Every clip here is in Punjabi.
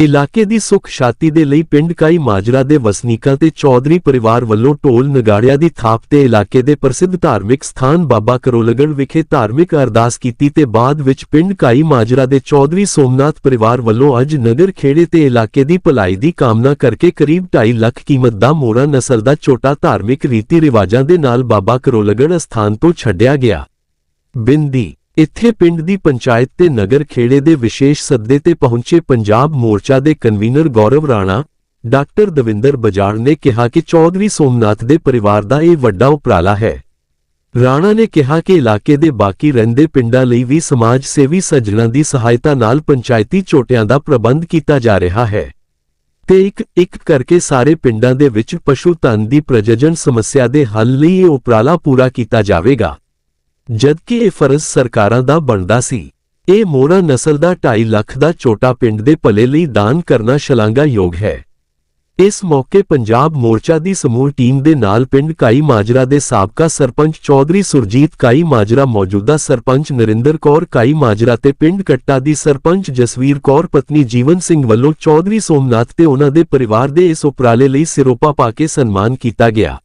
ਇਲਾਕੇ ਦੀ ਸੁਖ ਸ਼ਾਂਤੀ ਦੇ ਲਈ ਪਿੰਡ ਕਾਈ ਮਾਜਰਾ ਦੇ ਵਸਨੀਕਾਂ ਤੇ ਚੌਧਰੀ ਪਰਿਵਾਰ ਵੱਲੋਂ ਢੋਲ ਨਗਾੜਿਆਂ ਦੀ ਥਾਪ ਤੇ ਇਲਾਕੇ ਦੇ ਪ੍ਰਸਿੱਧ ਧਾਰਮਿਕ ਸਥਾਨ ਬਾਬਾ ਕਰੋਲਗੜ ਵਿਖੇ ਧਾਰਮਿਕ ਅਰਦਾਸ ਕੀਤੀ ਤੇ ਬਾਅਦ ਵਿੱਚ ਪਿੰਡ ਕਾਈ ਮਾਜਰਾ ਦੇ ਚੌਧਰੀ ਸੋਮਨਾਥ ਪਰਿਵਾਰ ਵੱਲੋਂ ਅੱਜ ਨਗਰ ਖੇੜੇ ਤੇ ਇਲਾਕੇ ਦੀ ਭਲਾਈ ਦੀ ਕਾਮਨਾ ਕਰਕੇ ਕਰੀਬ 2.5 ਲੱਖ ਕੀਮਤ ਦਾ ਮੋਰਾ ਨਸਲ ਦਾ ਛੋਟਾ ਧਾਰਮਿਕ ਰੀਤੀ ਰਿਵਾਜਾਂ ਦੇ ਨਾਲ ਬਾਬਾ ਕਰੋਲਗੜ ਅਸਥਾਨ ਤੋਂ ਛੱਡਿਆ ਗਿਆ। ਬਿੰਦੀ ਇੱਥੇ ਪਿੰਡ ਦੀ ਪੰਚਾਇਤ ਤੇ ਨਗਰ ਖੇੜੇ ਦੇ ਵਿਸ਼ੇਸ਼ ਸੱਦੇ ਤੇ ਪਹੁੰਚੇ ਪੰਜਾਬ ਮੋਰਚਾ ਦੇ ਕਨਵੀਨਰ ਗੌਰਵ ਰਾਣਾ, ਡਾਕਟਰ ਦਵਿੰਦਰ ਬਜਾੜ ਨੇ ਕਿਹਾ ਕਿ ਚੌਧਰੀ ਸੋਮਨਾਥ ਦੇ ਪਰਿਵਾਰ ਦਾ ਇਹ ਵੱਡਾ ਉਪਰਾਲਾ ਹੈ। ਰਾਣਾ ਨੇ ਕਿਹਾ ਕਿ ਇਲਾਕੇ ਦੇ ਬਾਕੀ ਰਹਿੰਦੇ ਪਿੰਡਾਂ ਲਈ ਵੀ ਸਮਾਜ ਸੇਵੀ ਸੱਜਣਾਂ ਦੀ ਸਹਾਇਤਾ ਨਾਲ ਪੰਚਾਇਤੀ ਚੋਟਿਆਂ ਦਾ ਪ੍ਰਬੰਧ ਕੀਤਾ ਜਾ ਰਿਹਾ ਹੈ। ਤੇ ਇੱਕ ਇੱਕ ਕਰਕੇ ਸਾਰੇ ਪਿੰਡਾਂ ਦੇ ਵਿੱਚ ਪਸ਼ੂ ਧਨ ਦੀ ਪ੍ਰਜਨਨ ਸਮੱਸਿਆ ਦੇ ਹੱਲ ਲਈ ਇਹ ਉਪਰਾਲਾ ਪੂਰਾ ਕੀਤਾ ਜਾਵੇਗਾ। ਜਦਕਿ ਇਹ ਫਰਜ਼ ਸਰਕਾਰਾਂ ਦਾ ਬਣਦਾ ਸੀ, ਇਹ ਮੋਰਾ ਨਸਲ ਦਾ 2.5 ਲੱਖ ਦਾ ਛੋਟਾ ਪਿੰਡ ਦੇ ਭਲੇ ਲਈ ਦਾਨ ਕਰਨਾ ਸ਼ਲਾਘਾਯੋਗ ਹੈ। ਇਸ ਮੌਕੇ ਪੰਜਾਬ ਮੋਰਚਾ ਦੀ ਸਮੂਹ ਟੀਮ ਦੇ ਨਾਲ ਪਿੰਡ ਕਾਈ ਮਾਜਰਾ ਦੇ ਸਾਬਕਾ ਸਰਪੰਚ ਚੌਧਰੀ ਸੁਰਜੀਤ ਕਾਈ ਮਾਜਰਾ ਮੌਜੂਦਾ ਸਰਪੰਚ ਨਰਿੰਦਰ ਕੌਰ ਕਾਈ ਮਾਜਰਾ ਤੇ ਪਿੰਡ ਕੱਟਾ ਦੀ ਸਰਪੰਚ ਜਸਵੀਰ ਕੌਰ ਪਤਨੀ ਜੀਵਨ ਸਿੰਘ ਵੱਲੋਂ ਚੌਧਰੀ ਸੋਮਨਾਥ ਤੇ ਉਹਨਾਂ ਦੇ ਪਰਿਵਾਰ ਦੇ ਇਸ ਉਪਰਾਲੇ ਲਈ ਸਿਰੋਪਾ ਪਾ ਕੇ ਸਨਮਾਨ ਕੀਤਾ ਗਿਆ।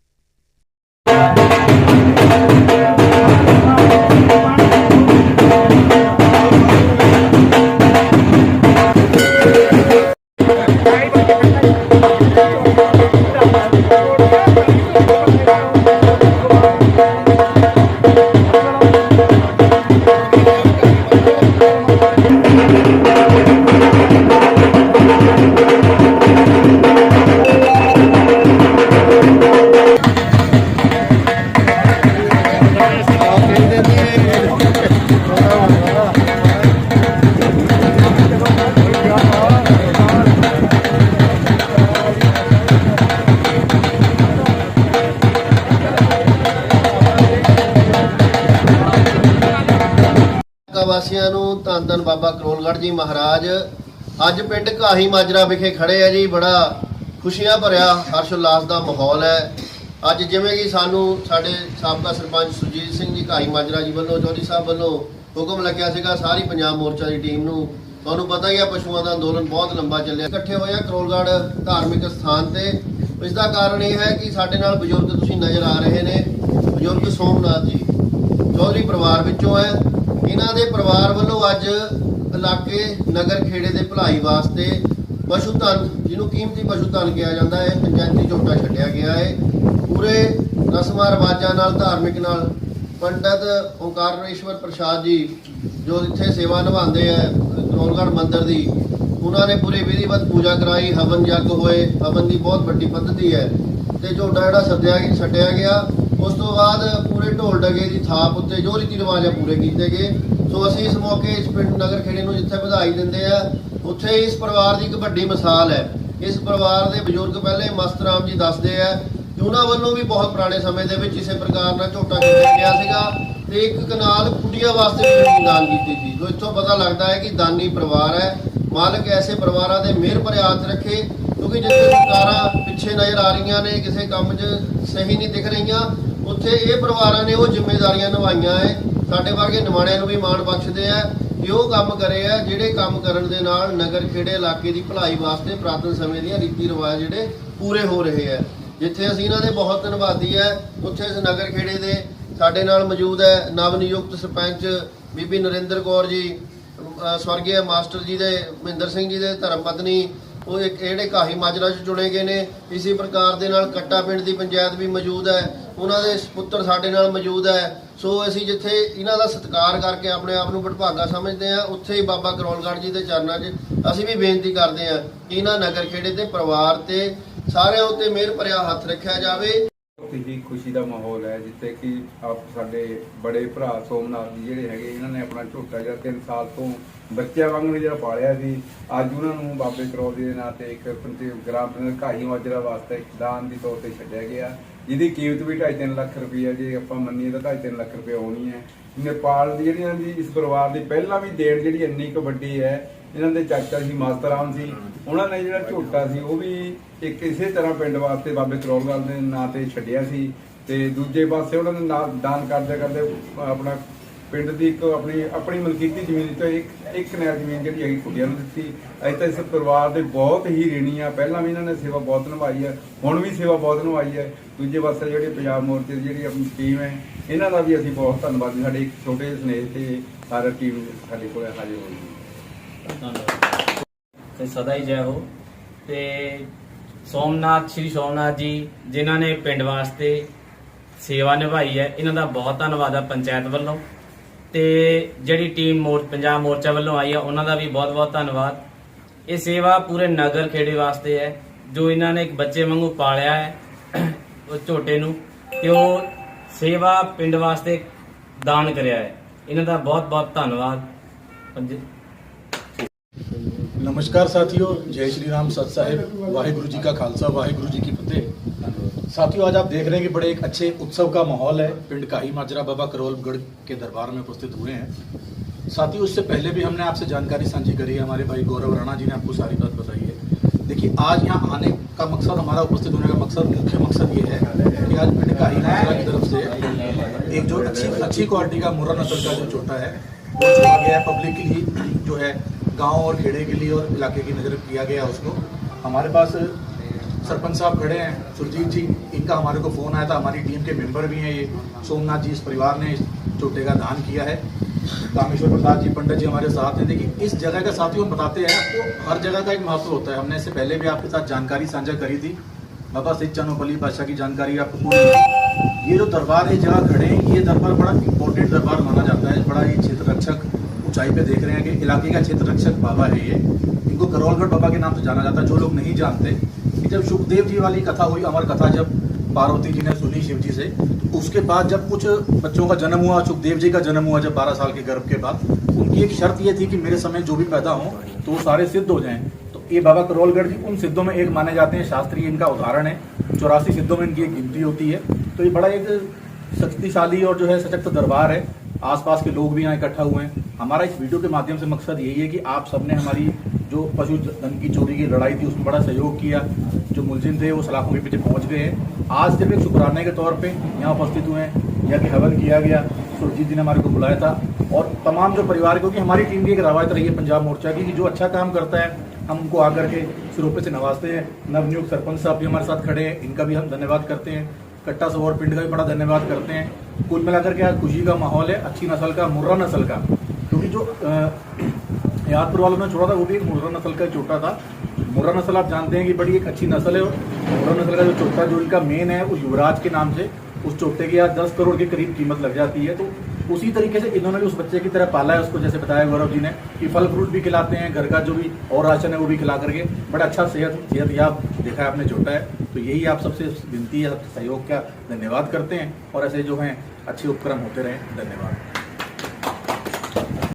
ਇਲਾਕਾ ਵਾਸੀਆਂ ਨੂੰ ਧੰਨ ਧੰਨ ਬਾਬਾ ਕਰੋਲਗੜ੍ਹ ਜੀ ਮਹਾਰਾਜ। ਅੱਜ ਪਿੰਡ ਕਾਹੀ ਮਾਜਰਾ ਵਿਖੇ ਖੜੇ ਆ ਜੀ, ਬੜਾ ਖੁਸ਼ੀਆਂ ਭਰਿਆ ਹਰਸ਼ ਉਲਾਸ ਦਾ ਮਾਹੌਲ ਹੈ। ਅੱਜ ਜਿਵੇਂ ਕਿ ਸਾਨੂੰ ਸਾਡੇ ਸਾਬਕਾ ਸਰਪੰਚ ਸੁਰਜੀਤ ਸਿੰਘ ਜੀ ਕਾਹੀ ਮਾਜਰਾ ਜੀ ਵੱਲੋਂ, ਚੌਧਰੀ ਸਾਹਿਬ ਵੱਲੋਂ ਹੁਕਮ ਲੱਗਿਆ ਸੀਗਾ, ਸਾਰੀ ਪੰਜਾਬ ਮੋਰਚਾ ਦੀ ਟੀਮ ਨੂੰ। ਤੁਹਾਨੂੰ ਪਤਾ ਹੀ ਆ, ਪਸ਼ੂਆਂ ਦਾ ਅੰਦੋਲਨ ਬਹੁਤ ਲੰਬਾ ਚੱਲਿਆ। ਇਕੱਠੇ ਹੋਏ ਆ ਕਰੋਲਗੜ੍ਹ ਧਾਰਮਿਕ ਸਥਾਨ ਤੇ। ਇਸ ਦਾ ਕਾਰਨ ਇਹ ਹੈ ਕਿ ਸਾਡੇ ਨਾਲ ਬਜ਼ੁਰਗ ਤੁਸੀਂ ਨਜ਼ਰ ਆ ਰਹੇ ਨੇ, ਬਜ਼ੁਰਗ ਸੋਮਨਾਥ ਜੀ। ਚੌਧਰੀ ਪਰਿਵਾਰ ਵਿੱਚੋਂ ਹੈ। ਇਹਨਾਂ ਦੇ ਪਰਿਵਾਰ ਵੱਲੋਂ ਅੱਜ ਇਲਾਕੇ ਨਗਰ ਖੇੜੇ ਦੇ ਭਲਾਈ ਵਾਸਤੇ ਪਸ਼ੂ ਧਨ, ਜਿਹਨੂੰ ਕੀਮਤੀ ਪਸ਼ੂ ਧਨ ਕਿਹਾ ਜਾਂਦਾ ਹੈ, ਪੰਚਾਇਤੀ ਝੋਟਾ ਛੱਡਿਆ ਗਿਆ ਹੈ। ਪੂਰੇ ਰਸਮਾਂ ਰਿਵਾਜਾਂ ਨਾਲ, ਧਾਰਮਿਕ ਨਾਲ ਪੰਡਤ ਓਂਕਾਰੇਸ਼ਵਰ ਪ੍ਰਸਾਦ ਜੀ, ਜੋ ਇੱਥੇ ਸੇਵਾ ਨਿਭਾਉਂਦੇ ਆ ਕਰੋਲਗੜ੍ਹ ਮੰਦਿਰ ਦੀ, ਉਹਨਾਂ ਨੇ ਪੂਰੀ ਵਿਧੀਵਤ ਪੂਜਾ ਕਰਾਈ, ਹਵਨ ਯੱਗ ਹੋਏ, ਹਵਨ ਦੀ ਬਹੁਤ ਵੱਡੀ ਪੱਧਤੀ ਹੈ। ਤੇ ਝੋਟਾ ਜਿਹੜਾ ਸੱਦਿਆ, ਛੱਡਿਆ ਗਿਆ। ਉਸ ਤੋਂ ਬਾਅਦ ਪੂਰੇ ਢੋਲ ਡਗੇ ਦੀ ਥਾਪ ਉੱਤੇ ਜੋ ਰੀਤੀ ਰਿਵਾਜ ਆ ਪੂਰੇ ਕੀਤੇ ਗਏ। ਸੋ ਅਸੀਂ ਇਸ ਮੌਕੇ ਇਸ ਪਿੰਡ ਨਗਰ ਖੇੜੇ ਨੂੰ ਜਿੱਥੇ ਵਧਾਈ ਦਿੰਦੇ ਆ, ਉੱਥੇ ਇਸ ਪਰਿਵਾਰ ਦੀ ਇੱਕ ਵੱਡੀ ਮਿਸਾਲ ਹੈ। ਇਸ ਪਰਿਵਾਰ ਦੇ ਬਜ਼ੁਰਗ ਪਹਿਲੇ ਮਸਤ ਰਾਮ ਜੀ ਦੱਸਦੇ ਆ ਕਿ ਉਹਨਾਂ ਵੱਲੋਂ ਵੀ ਬਹੁਤ ਪੁਰਾਣੇ ਸਮੇਂ ਦੇ ਵਿੱਚ ਇਸੇ ਪ੍ਰਕਾਰ ਨਾਲ ਝੋਟਾ ਕੀਤਾ ਗਿਆ ਸੀਗਾ ਤੇ ਇੱਕ ਕਨਾਲ ਕੁੜੀਆਂ ਵਾਸਤੇ ਵੀ ਦਾਨ ਕੀਤੀ ਸੀ। ਜੋ ਇੱਥੋਂ ਪਤਾ ਲੱਗਦਾ ਹੈ ਕਿ ਦਾਨੀ ਪਰਿਵਾਰ ਹੈ। ਮਾਲਕ ਐਸੇ ਪਰਿਵਾਰਾਂ ਦੇ ਮਿਹਰ ਭਰੇ ਰੱਖੇ, ਕਿਉਂਕਿ ਜਿੱਥੇ ਸਰਕਾਰਾਂ ਪਿੱਛੇ ਨਜ਼ਰ ਆ ਰਹੀਆਂ ਨੇ, ਕਿਸੇ ਕੰਮ 'ਚ ਸਹੀ ਨਹੀਂ ਦਿਖ ਰਹੀਆਂ ਉੱਥੇ ਇਹ ਪਰਿਵਾਰਾਂ ਨੇ ਉਹ ਜ਼ਿੰਮੇਵਾਰੀਆਂ ਨਿਭਾਈਆਂ ਹੈ ਸਾਡੇ ਵਰਗੇ ਨਿਮਾਣਿਆਂ ਨੂੰ ਵੀ ਮਾਣ ਬਖਸ਼ਦੇ ਆ ਕਿ ਉਹ ਕੰਮ ਕਰੇ ਆ ਜਿਹੜੇ ਕੰਮ ਕਰਨ ਦੇ ਨਾਲ ਨਗਰ ਖੇੜੇ ਇਲਾਕੇ ਦੀ ਭਲਾਈ ਵਾਸਤੇ ਪ੍ਰਾਤਨ ਸਮੇਂ ਦੀਆਂ ਰੀਤੀ ਰਿਵਾਜ ਜਿਹੜੇ ਪੂਰੇ ਹੋ ਰਹੇ ਆ ਜਿੱਥੇ ਅਸੀਂ ਇਹਨਾਂ ਦੇ ਬਹੁਤ ਧੰਨਵਾਦੀ ਹੈ ਉੱਥੇ ਇਸ ਨਗਰ ਖੇੜੇ ਦੇ ਸਾਡੇ ਨਾਲ ਮੌਜੂਦ ਹੈ ਨਵ ਨਿਯੁਕਤ ਸਰਪੰਚ ਬੀਬੀ ਨਰਿੰਦਰ ਕੌਰ ਜੀ ਸਵਰਗੀ ਮਾਸਟਰ ਜੀ ਦੇ, ਮਹਿੰਦਰ ਸਿੰਘ ਜੀ ਦੇ ਧਰਮ ਪਤਨੀ ਉਹ ਇੱਕ ਜਿਹੜੇ ਕਾਹੀ ਮਾਜਰਾ ਚ ਚੁਣੇ ਗਏ ਨੇ, ਇਸੇ ਪ੍ਰਕਾਰ ਦੇ ਨਾਲ ਕੱਟਾ ਪਿੰਡ ਦੀ ਪੰਚਾਇਤ ਵੀ ਮੌਜੂਦ ਹੈ, ਉਹਨਾਂ ਦੇ ਪੁੱਤਰ ਸਾਡੇ ਨਾਲ ਮੌਜੂਦ ਹੈ। ਸੋ ਅਸੀਂ ਜਿੱਥੇ ਇਹਨਾਂ ਦਾ ਸਤਿਕਾਰ ਕਰਕੇ ਆਪਣੇ ਆਪ ਨੂੰ ਵਡਭਾਗਾ ਸਮਝਦੇ ਆ ਉੱਥੇ ਹੀ ਬਾਬਾ ਕਰੋਲਗੜ੍ਹ ਜੀ ਦੇ ਚਰਨਾਂ 'ਚ ਅਸੀਂ ਵੀ ਬੇਨਤੀ ਕਰਦੇ ਆ ਕਿ ਇਹਨਾਂ ਨਗਰ ਖੇੜੇ ਤੇ ਪਰਿਵਾਰ ਤੇ ਸਾਰਿਆਂ ਉੱਤੇ ਮਿਹਰ ਭਰਿਆ ਹੱਥ ਰੱਖਿਆ ਜਾਵੇ। ਬਹੁਤ ਹੀ ਖੁਸ਼ੀ ਦਾ ਮਾਹੌਲ ਹੈ ਜਿੱਥੇ ਕਿ ਆਪ ਸਾਡੇ ਬੜੇ ਭਰਾ ਸੋਮਨਾਥ ਜੀ ਜਿਹੜੇ ਹੈਗੇ, ਇਹਨਾਂ ਨੇ ਆਪਣਾ ਝੋਟਾ ਜਿਹਾ 3 ਸਾਲ ਤੋਂ ਬੱਚਿਆਂ ਵਾਂਗੂ ਜਿਹੜਾ ਪਾਲਿਆ ਸੀ, ਅੱਜ ਉਹਨਾਂ ਨੂੰ ਬਾਬੇ ਕਰੋਲ ਦੇ ਨਾਂ ਤੇ ਇੱਕ ਪੰਚਾਇਤ ਗ੍ਰਾਮ ਪੰਚਾਇਤ ਘਾਹੀ ਮਾਜਰਾ ਵਾਸਤੇ ਇੱਕ ਦਾਨ ਦੀ ਤੌਰ ਤੇ ਛੱਡਿਆ ਗਿਆ। ਜਿਹਦੀ ਕੀਮਤ ਵੀ 2.5 ਲੱਖ ਰੁਪਈਆ ਜੇ ਆਪਾਂ ਮੰਨੀਏ ਤਾਂ 2.5 ਲੱਖ ਰੁਪਏ ਆਉਣੀ ਹੈ। ਨੇਪਾਲ ਦੀ ਜਿਹੜੀਆਂ ਦੀ ਇਸ ਪਰਿਵਾਰ ਦੀ ਪਹਿਲਾਂ ਵੀ ਦੇਣ ਜਿਹੜੀ ਇੰਨੀ ਕੁ ਵੱਡੀ ਹੈ, ਇਹਨਾਂ ਦੇ ਚਾਚਾ ਸੀ ਮਾਸਟਰ ਰਾਮ ਸੀ, ਉਹਨਾਂ ਨੇ ਜਿਹੜਾ ਝੋਟਾ ਸੀ ਉਹ ਵੀ ਇੱਕ ਇਸੇ ਤਰ੍ਹਾਂ ਪਿੰਡ ਵਾਸਤੇ ਬਾਬੇ ਕਰੋਲਗੜ ਦੇ ਨਾਂ ਤੇ ਛੱਡਿਆ ਸੀ ਤੇ ਦੂਜੇ ਪਾਸੇ ਉਹਨਾਂ ਨੇ ਨਾ- ਦਾਨ ਕਰਦੇ ਕਰਦੇ ਆਪਣਾ ਪਿੰਡ ਦੀ ਇੱਕ ਆਪਣੀ ਆਪਣੀ ਮਲਕੀਤੀ ਜ਼ਮੀਨ ਤੋਂ ਇੱਕ ਇੱਕ ਨਹਿਰ ਜ਼ਮੀਨ ਜਿਹੜੀ ਹੈਗੀ ਕੁੜੀਆਂ ਨੂੰ ਦਿੱਤੀ। ਅੱਜ ਤਾਂ ਇਸ ਪਰਿਵਾਰ ਦੇ ਬਹੁਤ ਹੀ ਰੀਣੀ ਆ। ਪਹਿਲਾਂ ਵੀ ਇਹਨਾਂ ਨੇ ਸੇਵਾ ਬਹੁਤ ਨਿਭਾਈ ਹੈ ਹੁਣ ਵੀ ਸੇਵਾ ਬਹੁਤ ਨਿਭਾਈ ਹੈ ਦੂਜੇ ਪਾਸੇ ਜਿਹੜੀ ਪੰਜਾਬ ਮੋਰਚੇ ਦੀ ਜਿਹੜੀ ਆਪਣੀ ਟੀਮ ਹੈ, ਇਹਨਾਂ ਦਾ ਵੀ ਅਸੀਂ ਬਹੁਤ ਧੰਨਵਾਦੀ ਸਾਡੇ ਇੱਕ ਛੋਟੇ ਜਿਹੇ ਸਨੇਹ ਤੇ ਸਾਰਾ ਟੀਮ ਸਾਡੇ ਕੋਲ ਹਾਜ਼ਰ ਹੋਈ ਧੰਨਵਾਦ। ਤੇ ਸਦਾ ਹੀ ਜੈ ਹੋ। ਤੇ ਸੋਮਨਾਥ, ਸ਼੍ਰੀ ਸੋਮਨਾਥ ਜੀ, ਜਿਨ੍ਹਾਂ ਨੇ ਪਿੰਡ ਵਾਸਤੇ ਸੇਵਾ ਨਿਭਾਈ ਹੈ, ਇਹਨਾਂ ਦਾ ਬਹੁਤ ਧੰਨਵਾਦ ਹੈ ਪੰਚਾਇਤ ਵੱਲੋਂ। ਤੇ ਜਿਹੜੀ ਟੀਮ ਮੋਰ, ਪੰਜਾਬ ਮੋਰਚਾ ਵੱਲੋਂ ਆਈ ਆ, ਉਹਨਾਂ ਦਾ ਵੀ ਬਹੁਤ-ਬਹੁਤ ਧੰਨਵਾਦ। ਇਹ ਸੇਵਾ ਪੂਰੇ ਨਗਰ ਖੇੜੇ ਵਾਸਤੇ ਹੈ, ਜੋ ਇਹਨਾਂ ਨੇ ਇੱਕ ਬੱਚੇ ਵਾਂਗੂ ਪਾਲਿਆ ਹੈ, ਉਹ ਝੋਟੇ ਨੂੰ, ਤੇ ਉਹ ਸੇਵਾ ਪਿੰਡ ਵਾਸਤੇ ਦਾਨ ਕਰਿਆ ਹੈ। ਇਹਨਾਂ ਦਾ ਬਹੁਤ-ਬਹੁਤ ਧੰਨਵਾਦ। ਨਮਸਕਾਰ ਸਾਥੀਓ, ਜੈ ਸ਼੍ਰੀ ਰਾਮ ਸਤ ਸਾਹਿਬ, ਵਾਹਿਗੁਰੂ ਜੀ ਕਾ ਖਾਲਸਾ, ਵਾਹਿਗੁਰੂ ਜੀ ਕੀ ਫਤਿਹ। साथियों, आज आप देख रहे हैं कि बड़े एक अच्छे उत्सव का माहौल है। पिंड काही माजरा बाबा करोलगढ़ के दरबार में उपस्थित हुए हैं। साथियों उससे पहले भी हमने आपसे जानकारी साझी करी है। हमारे भाई गौरव राणा जी ने आपको सारी बात बताई है। देखिए, आज यहाँ आने का मकसद, हमारा उपस्थित होने का मकसद, मुख्य मकसद ये है कि आज पिंड काही माजरा की तरफ़ से एक जो अच्छी अच्छी क्वालिटी का मुर्रा नस्ल का जो छोटा है, वो चुना गया है पब्लिक के लिए, जो है गाँव और खेड़े के लिए और इलाके की नज़र किया गया उसको। हमारे पास सरपंच साहब खड़े हैं। सुरजीत जी, इनका हमारे को फ़ोन आया था। हमारी टीम के मेंबर भी हैं ये। सोमनाथ जी इस परिवार ने इस छोटे का दान किया है। कामेश्वर प्रसाद जी, पंडित जी हमारे साथ हैं। देखिए, इस जगह का साथियों हम बताते हैं आपको, हर जगह का एक महत्व होता है। हमने इससे पहले भी आपके साथ जानकारी साझा करी थी। बाबा सिद्ध चनोपली बादशाह की जानकारी आपको ये जो दरबार है, जहाँ खड़े हैं, ये दरबार बड़ा इंपॉर्टेंट दरबार माना जाता है। बड़ा ही क्षेत्र रक्षक ऊंचाई पे देख रहे हैं कि इलाके का क्षेत्र रक्षक बाबा है ये। इनको करोलगढ़ बाबा के नाम से जाना जाता है। जो लोग नहीं जानते कि जब सुखदेव जी वाली कथा हुई, अमर कथा जब पार्वती जी ने सुनी शिव जी से तो उसके बाद जब कुछ बच्चों का जन्म हुआ, सुखदेव जी का जन्म हुआ जब 12 साल के गर्भ के बाद, उनकी एक शर्त ये थी कि मेरे समय जो भी पैदा हो तो वो सारे सिद्ध हो जाएँ। तो ये बाबा करोलगढ़ जी, उन सिद्धों में एक माने जाते हैं, शास्त्रीय इनका उदाहरण है। चौरासी सिद्धों में इनकी एक गिनती होती है। तो ये बड़ा एक शक्तिशाली और जो है सशक्त दरबार है। आसपास के लोग भी यहाँ इकट्ठा हुए हैं। हमारा इस वीडियो के माध्यम से मकसद यही है कि आप सबने हमारी जो पशु धन की चोरी की लड़ाई थी, उसमें बड़ा सहयोग किया। जो मुलजिम थे, वो सलाखों के पीछे पहुँच गए हैं। आज सिर्फ़ एक शुक्राने के तौर पे यहाँ उपस्थित हुए हैं। यहाँ की हवन किया गया। सुरजीत जी ने हमारे को बुलाया था। और तमाम जो परिवार, क्योंकि हमारी टीम की एक रवायत रही है पंजाब मोर्चा की, कि जो अच्छा काम करता है, हम उनको आकर के सिरोपे से नवाजते हैं। नवनियुक्त सरपंच साहब भी हमारे साथ खड़े हैं। इनका भी हम धन्यवाद करते हैं। कट्टा सवौर पिंड का भी बड़ा धन्यवाद करते हैं। कुल मिलाकर के आज खुशी का माहौल है, अच्छी नस्ल का, मुर्रा नस्ल का। क्योंकि जो यादपुर वालों ने छोड़ा था, वो भी एक मुर्रा नस्ल का चोटा था। मुर्रा नस्ल आप जानते हैं कि बड़ी एक अच्छी नस्ल है, और मुर्रा नस्ल का जो चोटा, जो इनका मेन है, वो युवराज के नाम से, उस चोटे की आज दस करोड़ के करीब कीमत लग जाती है। तो उसी तरीके से इन्होंने भी उस बच्चे की तरह पाला है, उसको जैसे बताया गौरव जी ने, कि फल फ्रूट भी खिलाते हैं, घर का जो भी और राशन है, वो भी खिला करके, बड़ा अच्छा सेहत सेहत याब देखा है आपने छोटा है। तो यही आप सबसे विनती है सहयोग का धन्यवाद करते हैं, और ऐसे जो हैं, अच्छे उपक्रम होते रहें। धन्यवाद।